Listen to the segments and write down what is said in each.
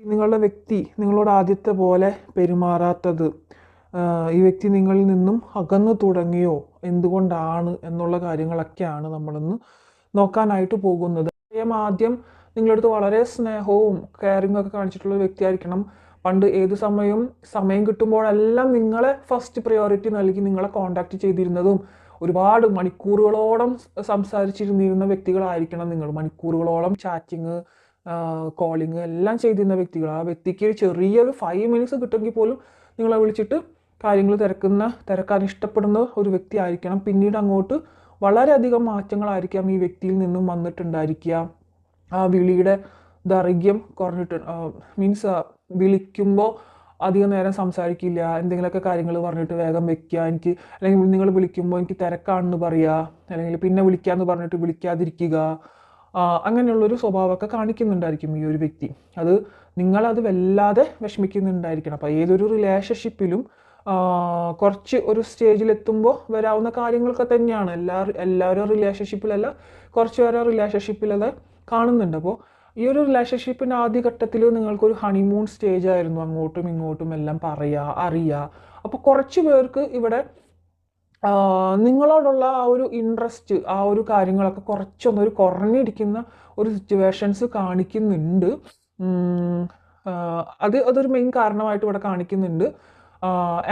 നിങ്ങളുടെ വ്യക്തി നിങ്ങളോട് ആദ്യത്തെ പോലെ പെരുമാറാത്തത് ഈ വ്യക്തി നിങ്ങളിൽ നിന്നും അകന്നു തുടങ്ങിയോ? എന്തുകൊണ്ടാണ്? എന്നുള്ള കാര്യങ്ങളൊക്കെയാണ് നമ്മളിന്ന് നോക്കാനായിട്ട് പോകുന്നത്. അദ്ദേഹം ആദ്യം നിങ്ങളടുത്ത് വളരെ സ്നേഹവും കെയറിംഗ് ഒക്കെ കാണിച്ചിട്ടുള്ള വ്യക്തിയായിരിക്കണം. പണ്ട് ഏത് സമയവും സമയം കിട്ടുമ്പോഴെല്ലാം നിങ്ങളെ ഫസ്റ്റ് പ്രയോറിറ്റി നൽകി നിങ്ങളെ കോണ്ടാക്ട് ചെയ്തിരുന്നതും ഒരുപാട് മണിക്കൂറുകളോളം സംസാരിച്ചിരുന്നിരുന്ന വ്യക്തികളായിരിക്കണം നിങ്ങൾ. മണിക്കൂറുകളോളം ചാറ്റിങ് കോളിങ് എല്ലാം ചെയ്തിരുന്ന വ്യക്തികൾ. ആ വ്യക്തിക്ക് ചെറിയൊരു ഫൈവ് മിനിറ്റ്സ് കിട്ടുമെങ്കിൽ പോലും നിങ്ങളെ വിളിച്ചിട്ട് കാര്യങ്ങൾ തിരക്കുന്ന തിരക്കാൻ ഇഷ്ടപ്പെടുന്ന ഒരു വ്യക്തി ആയിരിക്കണം. പിന്നീട് അങ്ങോട്ട് വളരെയധികം മാറ്റങ്ങളായിരിക്കാം ഈ വ്യക്തിയിൽ നിന്നും വന്നിട്ടുണ്ടായിരിക്കുക. ആ വിളിയുടെ ദൈർഘ്യം കുറഞ്ഞിട്ട് മീൻസ് വിളിക്കുമ്പോൾ അധികം നേരം സംസാരിക്കില്ല. എന്തെങ്കിലുമൊക്കെ കാര്യങ്ങൾ പറഞ്ഞിട്ട് വേഗം വെക്കുക. എനിക്ക് അല്ലെങ്കിൽ നിങ്ങൾ വിളിക്കുമ്പോൾ എനിക്ക് തിരക്കാണെന്ന് പറയുക അല്ലെങ്കിൽ പിന്നെ വിളിക്കാമെന്ന് പറഞ്ഞിട്ട് വിളിക്കാതിരിക്കുക. അങ്ങനെയുള്ളൊരു സ്വഭാവമൊക്കെ കാണിക്കുന്നുണ്ടായിരിക്കും ഈ ഒരു വ്യക്തി. അത് നിങ്ങളത് വല്ലാതെ വിഷമിക്കുന്നുണ്ടായിരിക്കണം. അപ്പോൾ ഏതൊരു റിലേഷൻഷിപ്പിലും കുറച്ച് ഒരു സ്റ്റേജിലെത്തുമ്പോൾ വരാവുന്ന കാര്യങ്ങളൊക്കെ തന്നെയാണ്. എല്ലാ എല്ലാവരും റിലേഷൻഷിപ്പിലല്ല കുറച്ച് പേരെ റിലേഷൻഷിപ്പിലത് കാണുന്നുണ്ട്. അപ്പോൾ ഈ ഒരു റിലേഷൻഷിപ്പിന്റെ ആദ്യഘട്ടത്തിൽ നിങ്ങൾക്കൊരു ഹണിമൂൺ സ്റ്റേജ് ആയിരുന്നു. അങ്ങോട്ടും ഇങ്ങോട്ടും എല്ലാം പറയുക അറിയുക അപ്പോൾ കുറച്ച് പേർക്ക് ഇവിടെ നിങ്ങളോടുള്ള ആ ഒരു ഇൻട്രസ്റ്റ് ആ ഒരു കാര്യങ്ങളൊക്കെ കുറച്ചൊന്ന് ഒരു കുറഞ്ഞിരിക്കുന്ന ഒരു സിറ്റുവേഷൻസ് കാണിക്കുന്നുണ്ട്. അത് അതൊരു മെയിൻ കാരണമായിട്ട് ഇവിടെ കാണിക്കുന്നുണ്ട്.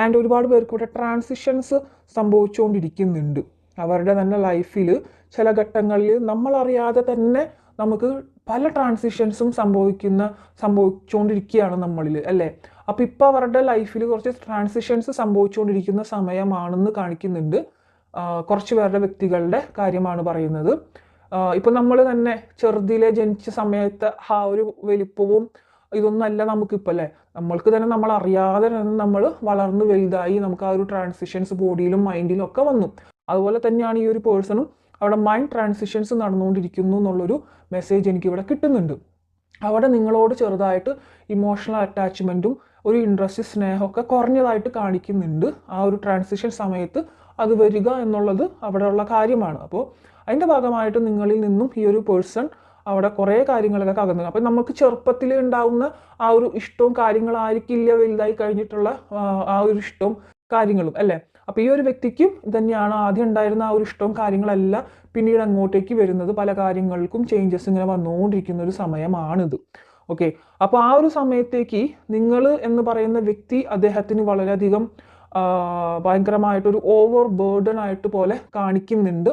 ആൻഡ് ഒരുപാട് പേർക്ക് ഇവിടെ ട്രാൻസിഷൻസ് സംഭവിച്ചുകൊണ്ടിരിക്കുന്നുണ്ട്. അവരുടെ തന്നെ ലൈഫിൽ ചില ഘട്ടങ്ങളിൽ നമ്മളറിയാതെ തന്നെ നമുക്ക് പല ട്രാൻസിഷൻസും സംഭവിക്കുന്ന സംഭവിച്ചുകൊണ്ടിരിക്കുകയാണ് നമ്മളിൽ അല്ലേ? അപ്പോൾ ഇപ്പോൾ അവരുടെ ലൈഫിൽ കുറച്ച് ട്രാൻസിഷൻസ് സംഭവിച്ചുകൊണ്ടിരിക്കുന്ന സമയമാണെന്ന് കാണിക്കുന്നുണ്ട്. കുറച്ച് പേരുടെ വ്യക്തികളുടെ കാര്യമാണ് പറയുന്നത്. ഇപ്പം നമ്മൾ തന്നെ ചെറുതിലെ ജനിച്ച സമയത്ത് ആ ഒരു വലിപ്പവും ഇതൊന്നല്ല നമുക്കിപ്പോൾ അല്ലേ? നമ്മൾക്ക് തന്നെ നമ്മൾ അറിയാതെ തന്നെ നമ്മൾ വളർന്ന് വലുതായി നമുക്ക് ആ ഒരു ട്രാൻസിഷൻസ് ബോഡിയിലും മൈൻഡിലും ഒക്കെ വന്നു. അതുപോലെ തന്നെയാണ് ഈ ഒരു പേഴ്സണും അവിടെ മൈൻഡ് ട്രാൻസിഷൻസ് നടന്നുകൊണ്ടിരിക്കുന്നു എന്നുള്ളൊരു മെസ്സേജ് എനിക്കിവിടെ കിട്ടുന്നുണ്ട്. അവിടെ നിങ്ങളോട് ചെറുതായിട്ട് ഇമോഷണൽ അറ്റാച്ച്മെന്റും ഒരു ഇൻട്രസ്റ്റ് സ്നേഹമൊക്കെ കുറഞ്ഞതായിട്ട് കാണിക്കുന്നുണ്ട്. ആ ഒരു ട്രാൻസിഷൻ സമയത്ത് അത് വരിക എന്നുള്ളത് അവിടെയുള്ള കാര്യമാണ്. അപ്പോൾ അതിന്റെ ഭാഗമായിട്ട് നിങ്ങളിൽ നിന്നും ഈ ഒരു പേഴ്സൺ അവിടെ കുറേ കാര്യങ്ങളൊക്കെ കകന്നു അപ്പം നമുക്ക് ചെറുപ്പത്തിൽ ഉണ്ടാവുന്ന ആ ഒരു ഇഷ്ടവും കാര്യങ്ങളായിരിക്കില്ല വലുതായി കഴിഞ്ഞിട്ടുള്ള ആ, ഒരു ഇഷ്ടവും കാര്യങ്ങളും അല്ലേ? അപ്പോൾ ഈ ഒരു വ്യക്തിക്കും തന്നെയാണ് ആദ്യം ഉണ്ടായിരുന്ന ആ ഒരു ഇഷ്ടവും കാര്യങ്ങളെല്ലാം പിന്നീട് അങ്ങോട്ടേക്ക് വരുന്നത്. പല കാര്യങ്ങൾക്കും ചേഞ്ചസ് ഇങ്ങനെ വന്നുകൊണ്ടിരിക്കുന്ന ഒരു സമയമാണിത്. ഓക്കെ അപ്പോൾ ആ ഒരു സമയത്തേക്ക് നിങ്ങൾ എന്ന് പറയുന്ന വ്യക്തി അദ്ദേഹത്തിന് വളരെയധികം ഭയങ്കരമായിട്ടൊരു ഓവർ ബേർഡൺ ആയിട്ട് പോലെ കാണിക്കുന്നുണ്ട്.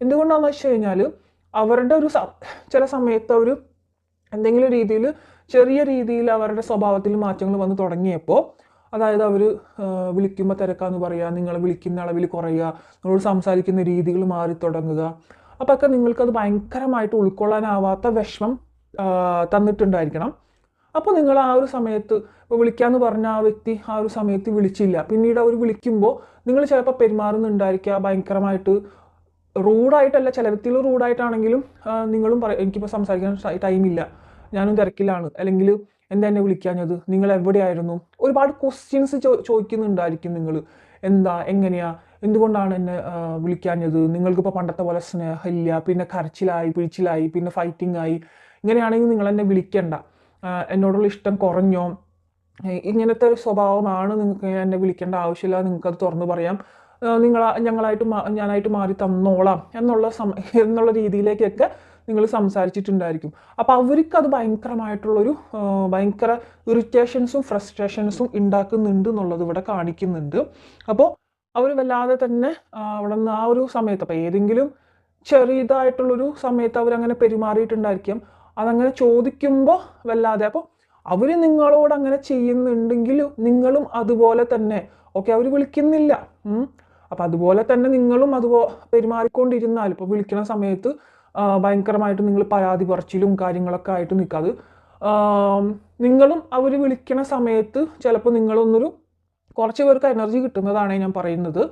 എന്തുകൊണ്ടാണെന്ന് വെച്ച് കഴിഞ്ഞാൽ അവരുടെ ഒരു ചില സമയത്ത് അവർ എന്തെങ്കിലും രീതിയിൽ ചെറിയ രീതിയിൽ അവരുടെ സ്വഭാവത്തിൽ മാറ്റങ്ങൾ വന്ന് തുടങ്ങിയപ്പോൾ അതായത് അവർ വിളിക്കുമ്പോൾ തിരക്കാന്ന് പറയുക നിങ്ങൾ വിളിക്കുന്ന അളവിൽ കുറയുക നിങ്ങളോട് സംസാരിക്കുന്ന രീതികൾ മാറി തുടങ്ങുക അപ്പോൾ ഒക്കെ നിങ്ങൾക്കത് ഭയങ്കരമായിട്ട് ഉൾക്കൊള്ളാനാവാത്ത വിഷമം തന്നിട്ടുണ്ടായിരിക്കണം. അപ്പോൾ നിങ്ങൾ ആ ഒരു സമയത്ത് ഇപ്പോൾ വിളിക്കാമെന്ന് പറഞ്ഞ ആ വ്യക്തി ആ ഒരു സമയത്ത് വിളിച്ചില്ല. പിന്നീട് അവർ വിളിക്കുമ്പോൾ നിങ്ങൾ ചിലപ്പോൾ പെരുമാറുന്നുണ്ടായിരിക്കുക ഭയങ്കരമായിട്ട് റൂഡായിട്ടല്ല ചില വ്യക്തികൾ റൂഡായിട്ടാണെങ്കിലും നിങ്ങളും പറയും എനിക്കിപ്പോൾ സംസാരിക്കാൻ ടൈമില്ല. ഞാനും തിരക്കിലാണ്. അല്ലെങ്കിൽ എന്താ എന്നെ വിളിക്കാഞ്ഞത്? നിങ്ങൾ എവിടെയായിരുന്നു? ഒരുപാട് ക്വസ്റ്റ്യൻസ് ചോ ചോദിക്കുന്നുണ്ടായിരിക്കും നിങ്ങൾ എന്താ എങ്ങനെയാ? എന്തുകൊണ്ടാണ് എന്നെ വിളിക്കാഞ്ഞത്? നിങ്ങൾക്കിപ്പോൾ പണ്ടത്തെ പോലെ സ്നേഹമില്ല. പിന്നെ കരച്ചിലായി പിഴിച്ചിലായി പിന്നെ ഫൈറ്റിംഗ് ആയി. ഇങ്ങനെയാണെങ്കിൽ നിങ്ങൾ എന്നെ വിളിക്കണ്ട. എന്നോടുള്ള ഇഷ്ടം കുറഞ്ഞോ? ഇങ്ങനത്തെ ഒരു സ്വഭാവമാണ് നിങ്ങൾക്ക് എന്നെ വിളിക്കേണ്ട ആവശ്യമില്ല. നിങ്ങൾക്കത് തുറന്നു പറയാം. നിങ്ങൾ ഞങ്ങളായിട്ട് ഞാനായിട്ട് മാറി തന്നോളാം എന്നുള്ള എന്നുള്ള രീതിയിലേക്കൊക്കെ നിങ്ങൾ സംസാരിച്ചിട്ടുണ്ടായിരിക്കും. അപ്പോൾ അവർക്ക് അത് ഭയങ്കരമായിട്ടുള്ളൊരു ഭയങ്കര ഇറിറ്റേഷൻസും ഫ്രസ്ട്രേഷൻസും ഉണ്ടാക്കുന്നുണ്ട് എന്നുള്ളത് ഇവിടെ കാണിക്കുന്നുണ്ട്. അപ്പോൾ അവർ വല്ലാതെ തന്നെ അവിടെ നിന്ന് ആ ഒരു സമയത്ത് അപ്പോൾ ഏതെങ്കിലും ചെറിയതായിട്ടുള്ളൊരു സമയത്ത് അവരങ്ങനെ പെരുമാറിയിട്ടുണ്ടായിരിക്കും. അതങ്ങനെ ചോദിക്കുമ്പോൾ വല്ലാതെ. അപ്പോൾ അവർ നിങ്ങളോട് അങ്ങനെ ചെയ്യുന്നുണ്ടെങ്കിൽ നിങ്ങളും അതുപോലെ തന്നെ. ഓക്കെ അവർ വിളിക്കുന്നില്ല. അപ്പം അതുപോലെ തന്നെ നിങ്ങളും അതുപോലെ പെരുമാറിക്കൊണ്ടിരുന്നാൽ ഇപ്പോൾ വിളിക്കുന്ന സമയത്ത് ഭയങ്കരമായിട്ട് നിങ്ങൾ പരാതി പറച്ചിലും കാര്യങ്ങളൊക്കെ ആയിട്ട് നിൽക്കാതെ നിങ്ങളും അവർ വിളിക്കണ സമയത്ത് ചിലപ്പോൾ നിങ്ങളൊന്നൊരു കുറച്ച് പേർക്ക് എനർജി കിട്ടുന്നതാണ് ഞാൻ പറയുന്നത്.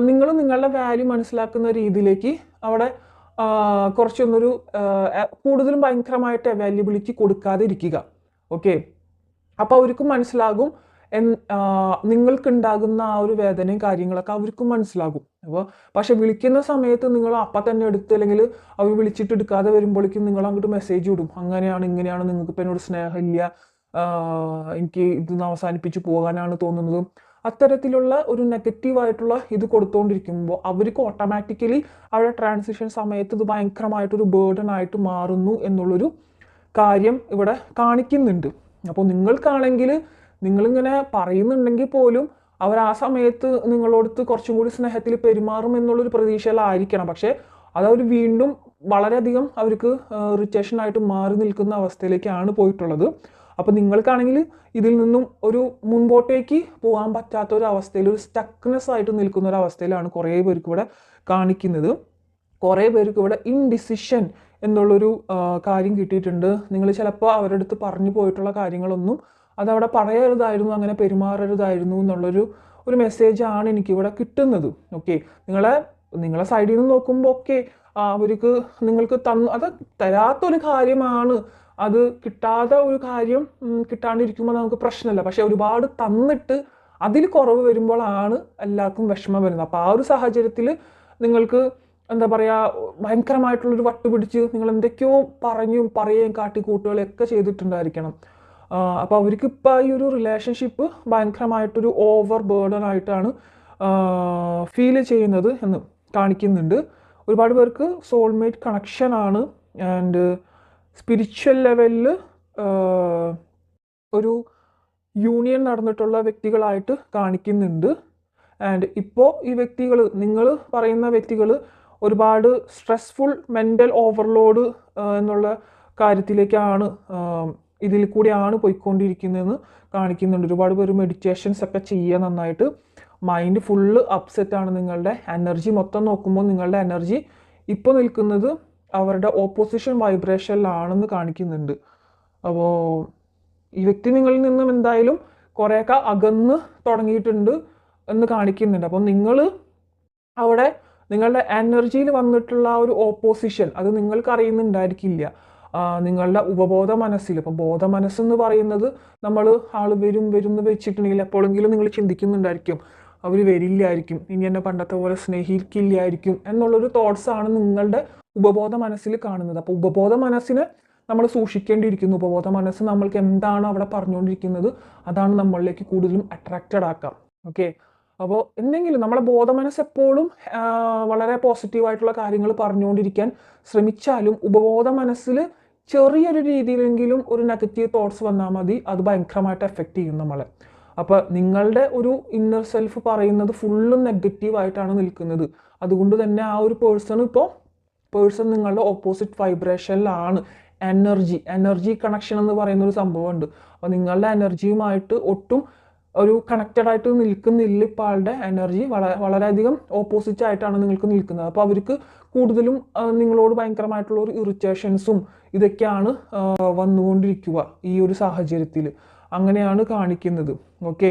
നിങ്ങളും നിങ്ങളുടെ വാല്യൂ മനസ്സിലാക്കുന്ന രീതിയിലേക്ക് അവിടെ കുറച്ചൊന്നൊരു കൂടുതലും ഭയങ്കരമായിട്ട് അവൈലബിലിറ്റി കൊടുക്കാതെ ഇരിക്കുക ഓക്കെ അപ്പോൾ അവർക്കും മനസ്സിലാകും നിങ്ങൾക്കുണ്ടാകുന്ന ആ ഒരു വേദനയും കാര്യങ്ങളൊക്കെ അവർക്കും മനസ്സിലാകും. അപ്പോൾ പക്ഷെ വിളിക്കുന്ന സമയത്ത് നിങ്ങൾ അപ്പം തന്നെ എടുത്ത് അല്ലെങ്കിൽ അവർ വിളിച്ചിട്ട് എടുക്കാതെ വരുമ്പോഴേക്കും നിങ്ങൾ അങ്ങോട്ട് മെസ്സേജ് ഇടും. അങ്ങനെയാണ് ഇങ്ങനെയാണ് നിങ്ങൾക്ക് ഇപ്പം എന്നോട് സ്നേഹമില്ല എനിക്ക് ഇതൊന്ന് അവസാനിപ്പിച്ച് പോകാനാണ് തോന്നുന്നത്. അത്തരത്തിലുള്ള ഒരു നെഗറ്റീവായിട്ടുള്ള ഇത് കൊടുത്തുകൊണ്ടിരിക്കുമ്പോൾ അവർക്ക് ഓട്ടോമാറ്റിക്കലി അവരുടെ ട്രാൻസിഷൻ സമയത്ത് ഇത് ഭയങ്കരമായിട്ടൊരു ബേർഡൺ ആയിട്ട് മാറുന്നു എന്നുള്ളൊരു കാര്യം ഇവിടെ കാണിക്കുന്നുണ്ട്. അപ്പോൾ നിങ്ങൾക്കാണെങ്കിൽ നിങ്ങളിങ്ങനെ പറയുന്നുണ്ടെങ്കിൽ പോലും അവർ ആ സമയത്ത് നിങ്ങളോടത്ത് കുറച്ചും കൂടി സ്നേഹത്തിൽ പെരുമാറും എന്നുള്ളൊരു പ്രതീക്ഷയിലായിരിക്കണം. പക്ഷേ അതവർ വീണ്ടും വളരെയധികം അവർക്ക് റിറ്റേഷനായിട്ട് മാറി നിൽക്കുന്ന അവസ്ഥയിലേക്കാണ് പോയിട്ടുള്ളത്. അപ്പോൾ നിങ്ങൾക്കാണെങ്കിൽ ഇതിൽ നിന്നും ഒരു മുൻപോട്ടേക്ക് പോകാൻ പറ്റാത്ത ഒരു അവസ്ഥയിൽ ഒരു സ്റ്റക്നെസ് ആയിട്ട് നിൽക്കുന്ന ഒരു അവസ്ഥയിലാണ് കുറേ പേർക്ക് ഇവിടെ കാണിക്കുന്നത്. കുറേ പേർക്ക് ഇവിടെ ഇൻഡിസിഷൻ എന്നുള്ളൊരു കാര്യം കിട്ടിയിട്ടുണ്ട്. നിങ്ങൾ ചിലപ്പോൾ അവരുടെ അടുത്ത് പറഞ്ഞു പോയിട്ടുള്ള കാര്യങ്ങളൊന്നും അതവിടെ പറയരുതായിരുന്നു അങ്ങനെ പെരുമാറരുതായിരുന്നു എന്നുള്ളൊരു ഒരു മെസ്സേജ് മെസ്സേജാണ് എനിക്കിവിടെ കിട്ടുന്നത്. ഓക്കെ നിങ്ങളെ നിങ്ങളെ സൈഡിൽ നിന്ന് നോക്കുമ്പോൾ ഒക്കെ അവർക്ക് നിങ്ങൾക്ക് തന്നു അത് തരാത്തൊരു കാര്യമാണ്. അത് കിട്ടാതെ ഒരു കാര്യം കിട്ടാണ്ടിരിക്കുമ്പോൾ നമുക്ക് പ്രശ്നമല്ല. പക്ഷെ ഒരുപാട് തന്നിട്ട് അതിൽ കുറവ് വരുമ്പോഴാണ് എല്ലാവർക്കും വിഷമം വരുന്നത്. അപ്പോൾ ആ ഒരു സാഹചര്യത്തിൽ നിങ്ങൾക്ക് എന്താ പറയുക ഭയങ്കരമായിട്ടുള്ളൊരു വട്ടുപിടിച്ച് നിങ്ങൾ എന്തൊക്കെയോ പറഞ്ഞും പറയുകയും കാട്ടിക്കൂട്ടുകളൊക്കെ ചെയ്തിട്ടുണ്ടായിരിക്കണം. അപ്പോൾ അവർക്ക് ഇപ്പോൾ ഈ ഒരു റിലേഷൻഷിപ്പ് ഭയങ്കരമായിട്ടൊരു ഓവർ ബേർഡൻ ആയിട്ടാണ് ഫീൽ ചെയ്യുന്നത് എന്ന് കാണിക്കുന്നുണ്ട്. ഒരുപാട് പേർക്ക് സോൾമേറ്റ് കണക്ഷനാണ് ആൻഡ് സ്പിരിച്വൽ ലെവലിൽ ഒരു യൂണിയൻ നടന്നിട്ടുള്ള വ്യക്തികളായിട്ട് കാണിക്കുന്നുണ്ട്. ആൻഡ് ഇപ്പോൾ ഈ വ്യക്തികൾ നിങ്ങൾ പറയുന്ന വ്യക്തികൾ ഒരുപാട് സ്ട്രെസ്ഫുൾ മെന്റൽ ഓവർലോഡ് എന്നുള്ള കാര്യത്തിലേക്കാണ് ഇതിൽ കൂടിയാണ് പോയിക്കൊണ്ടിരിക്കുന്നതെന്ന് കാണിക്കുന്നുണ്ട്. ഒരുപാട് പേര് മെഡിറ്റേഷൻസ് ഒക്കെ ചെയ്യുക നന്നായിട്ട്. മൈൻഡ് ഫുള്ള് അപ്സെറ്റാണ് നിങ്ങളുടെ എനർജി മൊത്തം നോക്കുമ്പോൾ നിങ്ങളുടെ എനർജി ഇപ്പോൾ നിൽക്കുന്നത് അവരുടെ ഓപ്പോസിഷൻ വൈബ്രേഷനിലാണെന്ന് കാണിക്കുന്നുണ്ട്. അപ്പോൾ ഈ വ്യക്തി നിങ്ങളിൽ നിന്നും എന്തായാലും കുറേയൊക്കെ അകന്ന് തുടങ്ങിയിട്ടുണ്ട് എന്ന് കാണിക്കുന്നുണ്ട്. അപ്പോൾ നിങ്ങൾ അവിടെ നിങ്ങളുടെ എനർജിയിൽ വന്നിട്ടുള്ള ഒരു ഓപ്പോസിഷൻ അത് നിങ്ങൾക്ക് അറിയുന്നുണ്ടായിരിക്കില്ല. നിങ്ങളുടെ ഉപബോധ മനസ്സിൽ ഇപ്പം ബോധ മനസ്സെന്ന് പറയുന്നത് നമ്മൾ ആൾ വരും വരും എന്ന് വെച്ചിട്ടുണ്ടെങ്കിൽ എപ്പോഴെങ്കിലും നിങ്ങൾ ചിന്തിക്കുന്നുണ്ടായിരിക്കും. അവർ വരില്ലായിരിക്കും. ഇനി എന്നെ പണ്ടത്തെ പോലെ സ്നേഹിക്കില്ലായിരിക്കും. എന്നുള്ളൊരു തോട്ട്സാണ് നിങ്ങളുടെ ഉപബോധ മനസ്സിൽ കാണുന്നത്. അപ്പോൾ ഉപബോധ മനസ്സിനെ നമ്മൾ സൂക്ഷിക്കേണ്ടിയിരിക്കുന്നു. ഉപബോധ മനസ്സ് നമ്മൾക്ക് എന്താണ് അവിടെ പറഞ്ഞുകൊണ്ടിരിക്കുന്നത്? അതാണ് നമ്മളിലേക്ക് കൂടുതലും അട്രാക്റ്റഡ് ആക്കാം. ഓക്കെ അപ്പോൾ എന്തെങ്കിലും നമ്മളെ ബോധ മനസ്സ് എപ്പോഴും വളരെ പോസിറ്റീവായിട്ടുള്ള കാര്യങ്ങൾ പറഞ്ഞുകൊണ്ടിരിക്കാൻ ശ്രമിച്ചാലും ഉപബോധ മനസ്സിൽ ചെറിയൊരു രീതിയിലെങ്കിലും ഒരു നെഗറ്റീവ് തോട്ട്സ് വന്നാൽ മതി. അത് ഭയങ്കരമായിട്ട് എഫക്റ്റ് ചെയ്യും നമ്മളെ. അപ്പോൾ നിങ്ങളുടെ ഒരു ഇന്നർ സെൽഫ് പറയുന്നത് ഫുള്ളും നെഗറ്റീവായിട്ടാണ് നിൽക്കുന്നത്. അതുകൊണ്ട് തന്നെ ആ ഒരു പേഴ്സൺ ഇപ്പോൾ പേഴ്സൺ നിങ്ങളുടെ ഓപ്പോസിറ്റ് വൈബ്രേഷനിലാണ് എനർജി എനർജി കണക്ഷൻ എന്ന് പറയുന്ന ഒരു സംഭവമുണ്ട്. അപ്പോൾ നിങ്ങളുടെ എനർജിയുമായിട്ട് ഒട്ടും ഒരു കണക്റ്റഡ് ആയിട്ട് നിൽക്കുന്നില്ല ഇപ്പോൾ ആളുടെ എനർജി വളരെ വളരെയധികം ഓപ്പോസിറ്റ് ആയിട്ടാണ് നിങ്ങൾക്ക് നിൽക്കുന്നത്. അപ്പോൾ അവർക്ക് കൂടുതലും നിങ്ങളോട് ഭയങ്കരമായിട്ടുള്ള ഒരു ഇറിറ്റേഷൻസും ഇതൊക്കെയാണ് വന്നുകൊണ്ടിരിക്കുക ഈ ഒരു സാഹചര്യത്തിൽ അങ്ങനെയാണ് കാണിക്കുന്നത്. ഓക്കെ